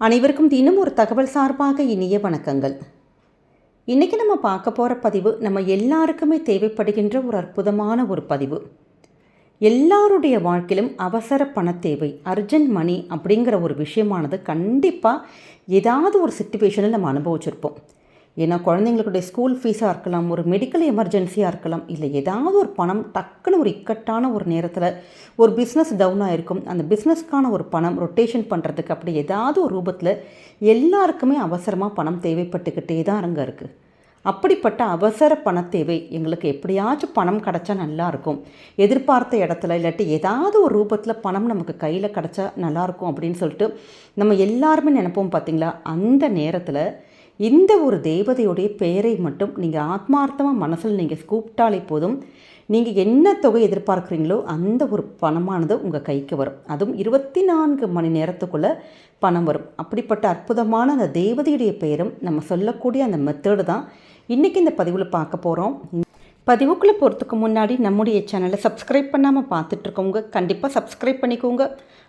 அனைவருக்கும் தினம் ஒரு தகவல் சார்பாக இனிய வணக்கங்கள். இன்றைக்கி நம்ம பார்க்க போகிற பதிவு நம்ம எல்லாருக்குமே தேவைப்படுகின்ற ஒரு அற்புதமான ஒரு பதிவு. எல்லாருடைய வாழ்க்கையிலும் அவசர பண தேவை அர்ஜென்ட் மணி அப்படிங்கிற ஒரு விஷயமானது கண்டிப்பாக ஏதாவது ஒரு சுச்சுவேஷனில் நம்ம அனுபவிச்சிருப்போம். ஏன்னா குழந்தைங்களுடைய ஸ்கூல் ஃபீஸாக இருக்கலாம் ஒரு மெடிக்கல் எமர்ஜென்சியாக இருக்கலாம் இல்லை ஏதாவது ஒரு பணம் டக்குன்னு ஒரு இக்கட்டான ஒரு நேரத்தில் ஒரு பிஸ்னஸ் டவுனாக இருக்கும் அந்த பிஸ்னஸ்க்கான ஒரு பணம் ரொட்டேஷன் பண்ணுறதுக்கு அப்படி ஏதாவது ஒரு ரூபத்தில் எல்லாருக்குமே அவசரமாக பணம் தேவைப்பட்டுக்கிட்டே தான் அங்கே இருக்குது அப்படிப்பட்ட அவசர பண தேவை எங்களுக்கு எப்படியாச்சும் பணம் கிடச்சா நல்லாயிருக்கும் எதிர்பார்த்த இடத்துல இல்லாட்டி ஏதாவது ஒரு ரூபத்தில் பணம் நமக்கு கையில் கிடச்சா நல்லாயிருக்கும் அப்படின்னு சொல்லிட்டு நம்ம எல்லாருமே நினைப்போம் பார்த்தீங்களா அந்த நேரத்தில் இந்த ஒரு தேவதையுடைய பெயரை மட்டும் நீங்கள் ஆத்மார்த்தமாக மனசில் நீங்கள் கூப்பிட்டாலே போதும். நீங்கள் என்ன தொகை எதிர்பார்க்குறீங்களோ அந்த ஒரு பணமானது உங்கள் கைக்கு வரும். அதுவும் இருபத்தி நான்கு மணி நேரத்துக்குள்ளே பணம் வரும். அப்படிப்பட்ட அற்புதமான அந்த தேவதையுடைய பெயரும் நம்ம சொல்லக்கூடிய அந்த மெத்தேடு தான் இன்றைக்கி இந்த பதிவில் பார்க்க போகிறோம் பதிவுக்குள்ளே போகிறதுக்கு முன்னாடி நம்முடைய சேனலை சப்ஸ்கிரைப் பண்ணாமல் பார்த்துட்ருக்கோங்க கண்டிப்பாக சப்ஸ்கிரைப் பண்ணிக்கோங்க.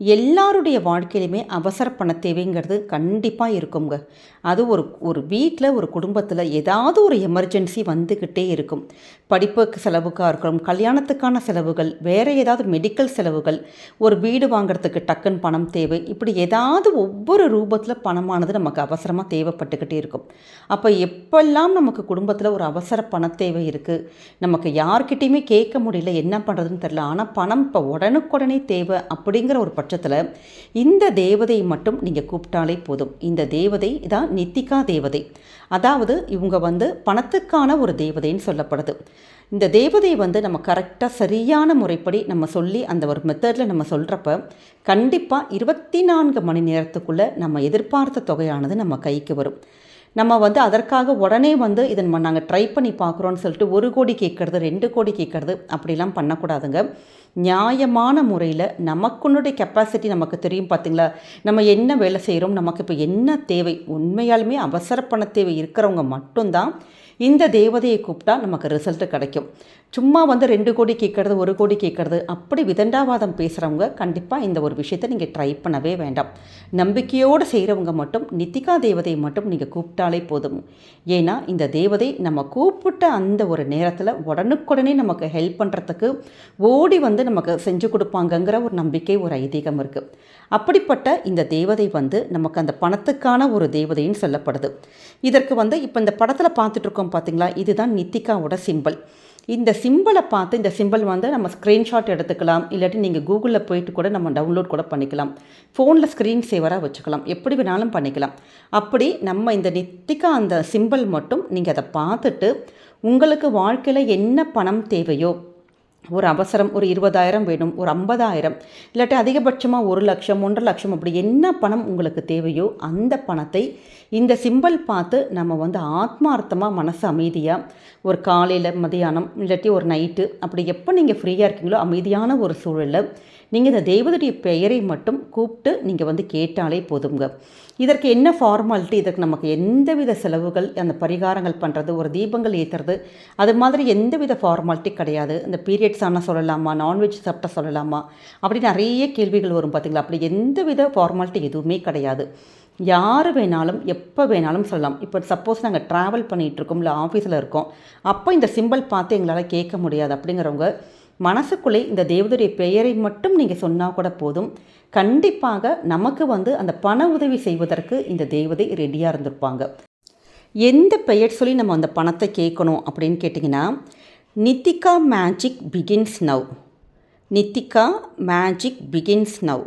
எல்லாருடைய வாழ்க்கையிலுமே அவசர பண தேவைங்கிறது கண்டிப்பாக இருக்குங்க. அது ஒரு ஒரு வீட்டில் ஒரு குடும்பத்தில் ஏதாவது ஒரு எமர்ஜென்சி வந்துக்கிட்டே இருக்கும். படிப்புக்கு செலவுக்காக இருக்கிறோம் கல்யாணத்துக்கான செலவுகள் வேறு ஏதாவது மெடிக்கல் செலவுகள் ஒரு வீடு வாங்குறதுக்கு டக்குன்னு பணம் தேவை இப்படி ஏதாவது ஒவ்வொரு ரூபத்தில் பணமானது நமக்கு அவசரமாக தேவைப்பட்டுக்கிட்டே இருக்கும். அப்போ எப்பெல்லாம் நமக்கு குடும்பத்தில் ஒரு அவசர பண தேவை இருக்குது நமக்கு யார்கிட்டையுமே கேட்க முடியல என்ன பண்ணுறதுன்னு தெரில ஆனால் பணம் இப்போ உடனுக்குடனே தேவை அப்படிங்கிற ஒரு பட்சத்தில் இந்த தேவதை மட்டும் நீங்கள் கூப்பிட்டாலே போதும். இந்த தேவதை தான் நித்திகா தேவதை. அதாவது இவங்க வந்து பணத்துக்கான ஒரு தேவதைன்னு சொல்லப்படுது. இந்த தேவதை வந்து நம்ம கரெக்டாக சரியான முறைப்படி நம்ம சொல்லி அந்த ஒரு மெத்தடில் நம்ம சொல்கிறப்ப கண்டிப்பாக இருபத்தி நான்கு மணி நேரத்துக்குள்ளே நம்ம எதிர்பார்த்த தொகையானது நம்ம கைக்கு வரும். நம்ம வந்து அதற்காக உடனே வந்து இதை நம்ம நாங்கள் ட்ரை பண்ணி பார்க்குறோன்னு சொல்லிட்டு ஒரு கோடி கேட்குறது ரெண்டு கோடி கேட்குறது அப்படிலாம் பண்ணக்கூடாதுங்க. நியாயமான முறையில் நமக்குன்னுடைய கெப்பாசிட்டி நமக்கு தெரியும் பார்த்தீங்களா நம்ம என்ன வேலை செய்கிறோம் நமக்கு இப்போ என்ன தேவை? உண்மையாலுமே அவசர பண தேவை இருக்கிறவங்க மட்டும்தான் இந்த தேவதையை கூப்பிட்டா நமக்கு ரிசல்ட்டு கிடைக்கும். சும்மா வந்து ரெண்டு கோடி கேட்குறது ஒரு கோடி கேட்கறது அப்படி விதண்டாவாதம் பேசுகிறவங்க கண்டிப்பாக இந்த ஒரு விஷயத்தை நீங்கள் ட்ரை பண்ணவே வேண்டாம். நம்பிக்கையோடு செய்கிறவங்க மட்டும் நித்திகா தேவதையை மட்டும் நீங்கள் கூப்பிட்டாலே போதும். ஏன்னா இந்த தேவதை நம்ம கூப்பிட்ட அந்த ஒரு நேரத்தில் உடனுக்குடனே நமக்கு ஹெல்ப் பண்ணுறதுக்கு ஓடி வந்து நமக்கு செஞ்சு கொடுப்பாங்கங்கிற ஒரு நம்பிக்கை ஒரு ஐதீகம் இருக்குது அப்படிப்பட்ட இந்த தேவதை வந்து நமக்கு அந்த பணத்துக்கான ஒரு தேவதைன்னு சொல்லப்படுது. இதற்கு வந்து இப்போ இந்த படத்தில் பார்த்துட்ருக்கோம் இருக்கோம் பார்த்தீங்களா இதுதான் நித்திகாவோட சிம்பிள் இந்த சிம்பிளை பார்த்து இந்த சிம்பிள் வந்து நம்ம ஸ்க்ரீன்ஷாட் எடுத்துக்கலாம். இல்லாட்டி நீங்கள் கூகுளில் போயிட்டு கூட நம்ம டவுன்லோட் கூட பண்ணிக்கலாம். ஃபோனில் ஸ்க்ரீன் சேவராக வச்சுக்கலாம். எப்படி வேணாலும் பண்ணிக்கலாம். அப்படி நம்ம இந்த நித்திகா அந்த சிம்பிள் மட்டும் நீங்கள் அதை பார்த்துட்டு உங்களுக்கு வாழ்க்கையில் என்ன பணம் தேவையோ ஒரு அவசரம் ஒரு இருபதாயிரம் வேணும் ஒரு ஐம்பதாயிரம் இல்லாட்டி அதிகபட்சமாக ஒரு லட்சம் ஒன்றரை லட்சம் அப்படி என்ன பணம் உங்களுக்கு தேவையோ அந்த பணத்தை இந்த சிம்பிள் பார்த்து நம்ம வந்து ஆத்மார்த்தமாக மனசு அமைதியாக ஒரு காலையில் மதியானம் இல்லாட்டி ஒரு நைட்டு அப்படி எப்போ நீங்கள் ஃப்ரீயாக இருக்கீங்களோ அமைதியான ஒரு சூழலில் நீங்கள் இந்த தெய்வத்துடைய பெயரை மட்டும் கூப்பிட்டு நீங்கள் வந்து கேட்டாலே போதுங்க இதற்கு என்ன ஃபார்மாலிட்டி இதற்கு நமக்கு எந்தவித செலவுகள் அந்த பரிகாரங்கள் பண்ணுறது ஒரு தீபங்கள் ஏற்றுறது அது மாதிரி எந்தவித ஃபார்மாலிட்டி கிடையாது. இந்த பீரியட்ஸ் ஆனால் சொல்லலாமா நான்வெஜ் சாப்பிட்டா சொல்லலாமா? அப்படி நிறைய கேள்விகள் வரும் பார்த்தீங்களா அப்படி எந்தவித ஃபார்மாலிட்டி எதுவுமே கிடையாது. யார் வேணாலும் எப்போ வேணாலும் சொல்லலாம். இப்போ சப்போஸ் நாங்கள் ட்ராவல் பண்ணிகிட்ருக்கோம் இல்லை ஆஃபீஸில் இருக்கோம். அப்போ இந்த சிம்பிள் பார்த்து எங்களால் கேட்க முடியாது. அப்படிங்கிறவங்க மனசுக்குள்ளே இந்த தேவதைய பெயரை மட்டும் நீங்கள் சொன்னால் கூட போதும். கண்டிப்பாக நமக்கு வந்து அந்த பண உதவி செய்வதற்கு இந்த தேவதை ரெடியாக இருந்திருப்பாங்க. எந்த பெயர் சொல்லி நம்ம அந்த பணத்தை கேட்கணும் அப்படின்னு கேட்டிங்கன்னா Nithika magic begins now Nithika magic begins now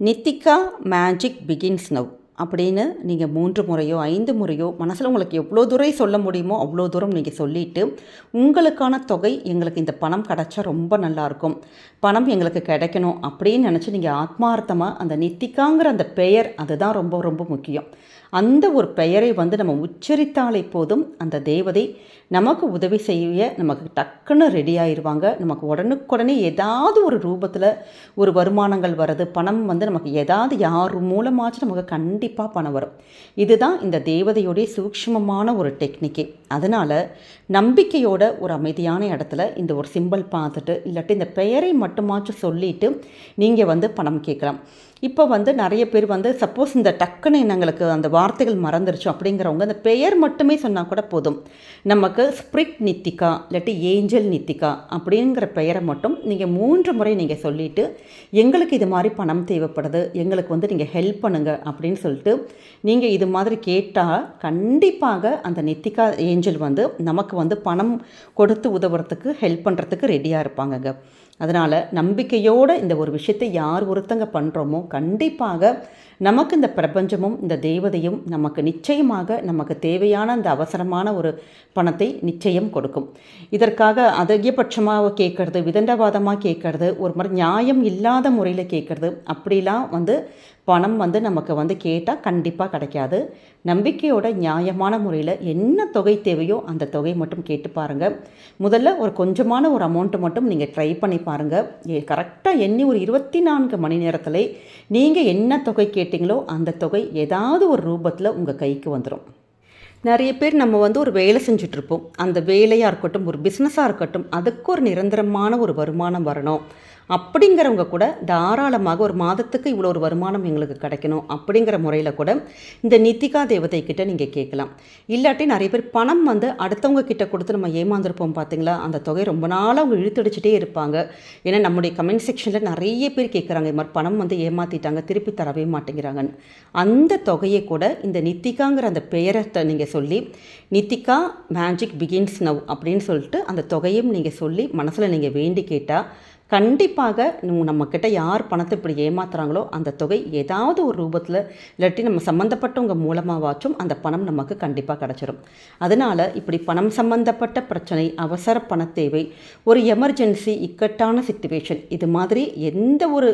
Nithika magic begins now அப்படின்னு நீங்கள் மூன்று முறையோ ஐந்து முறையோ மனசில் உங்களுக்கு எவ்வளோ தூரம் சொல்ல முடியுமோ அவ்வளோ தூரம் நீங்கள் சொல்லிவிட்டு உங்களுக்கான தொகை எங்களுக்கு இந்த பணம் கிடச்சா ரொம்ப நல்லாயிருக்கும் பணம் எங்களுக்கு கிடைக்கணும் அப்படின்னு நினச்சி நீங்கள் ஆத்மார்த்தமாக அந்த நித்திகாங்கிற அந்த பெயர் அதுதான் ரொம்ப ரொம்ப முக்கியம். அந்த ஒரு பெயரை வந்து நம்ம உச்சரித்தாலே போதும். அந்த தேவதை நமக்கு உதவி செய்ய நமக்கு டக்குன்னு ரெடி ஆயிடுவாங்க நமக்கு உடனுக்குடனே ஏதாவது ஒரு ரூபத்தில் ஒரு வருமானங்கள் வருது பணம் வந்து நமக்கு ஏதாவது யார் மூலமாச்சும் நமக்கு கண்டிப்பாக பணம் வரும். இதுதான் இந்த தேவதையுடைய சூக்ஷ்மமான ஒரு டெக்னிக்கே அதனால் நம்பிக்கையோட ஒரு அமைதியான இடத்துல இந்த ஒரு சிம்பிள் பார்த்துட்டு இல்லாட்டி இந்த பெயரை மட்டுமாச்சும் சொல்லிட்டு நீங்கள் வந்து பணம் கேட்கலாம். இப்போ வந்து நிறைய பேர் வந்து சப்போஸ் இந்த டக்குன்னு எங்களுக்கு அந்த வார்த்தைகள் மறந்துருச்சு அப்படிங்கிறவங்க அந்த பெயர் மட்டுமே சொன்னால் கூட போதும். நமக்கு ஸ்பிரிட் நித்திகா இல்லாட்டி ஏஞ்சல் நித்திகா அப்படிங்கிற பெயரை மட்டும் நீங்கள் மூன்று முறை நீங்கள் சொல்லிவிட்டு எங்களுக்கு இது மாதிரி பணம் தேவைப்படுது எங்களுக்கு வந்து நீங்கள் ஹெல்ப் பண்ணுங்கள் அப்படின்னு சொல்லிட்டு நீங்கள் இது மாதிரி கேட்டால் கண்டிப்பாக அந்த நித்திகா ஏஞ்சல் வந்து நமக்கு வந்து பணம் கொடுத்து உதவுறதுக்கு ஹெல்ப் பண்ணுறதுக்கு ரெடியாக இருப்பாங்கங்க. அதனால் நம்பிக்கையோடு இந்த ஒரு விஷயத்தை யார் ஒருத்தங்க பண்ணுறோமோ கண்டிப்பாக நமக்கு இந்த பிரபஞ்சமும் இந்த தேவதையும் நமக்கு நிச்சயமாக நமக்கு தேவையான அந்த அவசரமான ஒரு பணத்தை நிச்சயம் கொடுக்கும். இதற்காக அதிகபட்சமாக கேட்கறது விதண்டவாதமாக கேட்கறது ஒரு மாதிரி நியாயம் இல்லாத முறையில் கேட்கறது அப்படிலாம் வந்து பணம் வந்து நமக்கு வந்து கேட்டால் கண்டிப்பாக கிடைக்காது. நம்பிக்கையோட நியாயமான முறையில் என்ன தொகை தேவையோ அந்த தொகை மட்டும் கேட்டு பாருங்கள் முதல்ல ஒரு கொஞ்சமான ஒரு அமௌண்ட்டு மட்டும் நீங்கள் ட்ரை பண்ணி பாருங்கள் கரெக்டாக எண்ணி ஒரு இருபத்தி நான்கு மணி நேரத்தில் நீங்கள் என்ன தொகை கேட்டிங்களோ அந்த தொகை ஏதாவது ஒரு ரூபத்தில் உங்கள் கைக்கு வந்துடும் நிறைய பேர் நம்ம வந்து ஒரு வேலை செஞ்சுட்ருப்போம் அந்த வேலையாக இருக்கட்டும் ஒரு பிஸ்னஸாக இருக்கட்டும் அதுக்கு ஒரு நிரந்தரமான ஒரு வருமானம் வரணும். அப்படிங்கிறவங்க கூட தாராளமாக ஒரு மாதத்துக்கு இவ்வளோ ஒரு வருமானம் எங்களுக்கு கிடைக்கணும் அப்படிங்கிற முறையில் கூட இந்த நித்திகா தேவதை கிட்ட நீங்கள் கேட்கலாம். இல்லாட்டி நிறைய பேர் பணம் வந்து அடுத்தவங்க கிட்ட கொடுத்து நம்ம ஏமாந்துருப்போம் பார்த்தீங்களா அந்த தொகை ரொம்ப நாளாக அவங்க இழுத்தடிச்சிட்டே இருப்பாங்க. ஏன்னா நம்முடைய கமெண்ட் செக்ஷனில் நிறைய பேர் கேட்குறாங்க இது மாதிரி பணம் வந்து ஏமாற்றிட்டாங்க திருப்பி தரவே மாட்டேங்கிறாங்கன்னு. அந்த தொகையை கூட இந்த நித்திகாங்கிற அந்த பெயரை நீங்கள் சொல்லி நித்திகா மேஜிக் பிகின்ஸ் நவ் அப்படின்னு சொல்லிட்டு அந்த தொகையும் நீங்கள் சொல்லி மனசில் நீங்கள் வேண்டி கேட்டால் கண்டிப்பாக நம்மக்கிட்ட யார் பணத்தை இப்படி ஏமாத்துறாங்களோ அந்த தொகை ஏதாவது ஒரு ரூபத்தில் இல்லாட்டி நம்ம சம்மந்தப்பட்டவங்க மூலமாகவாச்சும் அந்த பணம் நமக்கு கண்டிப்பாக கிடச்சிரும். அதனால் இப்படி பணம் சம்மந்தப்பட்ட பிரச்சனை அவசர பண தேவை ஒரு எமர்ஜென்சி இக்கட்டான சுச்சுவேஷன் இது மாதிரி எந்த ஒரு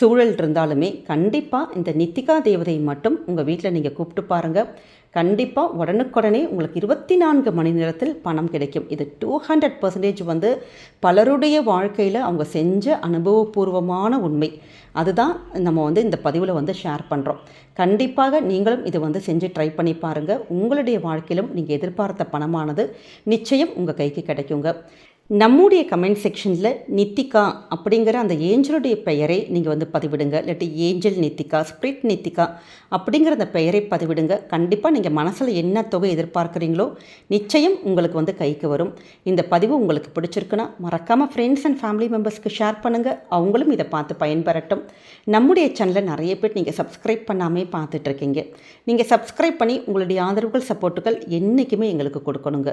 சூழல் இருந்தாலுமே கண்டிப்பாக இந்த நித்திகா தேவதையை மட்டும் உங்கள் வீட்டில் நீங்கள் கூப்பிட்டு பாருங்கள் கண்டிப்பாக உடனுக்குடனே உங்களுக்கு இருபத்தி நான்கு மணி நேரத்தில் பணம் கிடைக்கும். இது டூ ஹண்ட்ரட் பர்சன்டேஜ் வந்து பலருடைய வாழ்க்கையில் அவங்க செஞ்ச அனுபவபூர்வமான உண்மை. அதுதான் நம்ம வந்து இந்த பதிவில் வந்து ஷேர் பண்ணுறோம் கண்டிப்பாக நீங்களும் இதை வந்து செஞ்சு ட்ரை பண்ணி பாருங்கள் உங்களுடைய வாழ்க்கையிலும் நீங்கள் எதிர்பார்த்த பணமானது நிச்சயம் உங்கள் கைக்கு கிடைக்குங்க. நம்முடைய கமெண்ட் செக்ஷனில் நித்திகா அப்படிங்கிற அந்த ஏஞ்சலுடைய பெயரை நீங்கள் வந்து பதிவிடுங்க. இல்லாட்டி ஏஞ்சல் நித்திகா ஸ்பிரிட் நித்திகா அப்படிங்கிற அந்த பெயரை பதிவிடுங்க. கண்டிப்பாக நீங்கள் மனசில் என்ன தொகை எதிர்பார்க்குறீங்களோ நிச்சயம் உங்களுக்கு வந்து கைக்கு வரும். இந்த பதிவு உங்களுக்கு பிடிச்சிருக்குன்னா மறக்காமல் ஃப்ரெண்ட்ஸ் அண்ட் ஃபேமிலி மெம்பர்ஸ்க்கு ஷேர் பண்ணுங்கள் அவங்களும் இதை பார்த்து பயன்பெறட்டும். நம்முடைய சேனலை நிறைய பேர் நீங்கள் சப்ஸ்கிரைப் பண்ணாமே பார்த்துட்ருக்கீங்க நீங்கள் சப்ஸ்கிரைப் பண்ணி உங்களுடைய ஆதரவுகள் சப்போர்ட்டுகள் என்றைக்குமே எங்களுக்கு கொடுக்கணுங்க.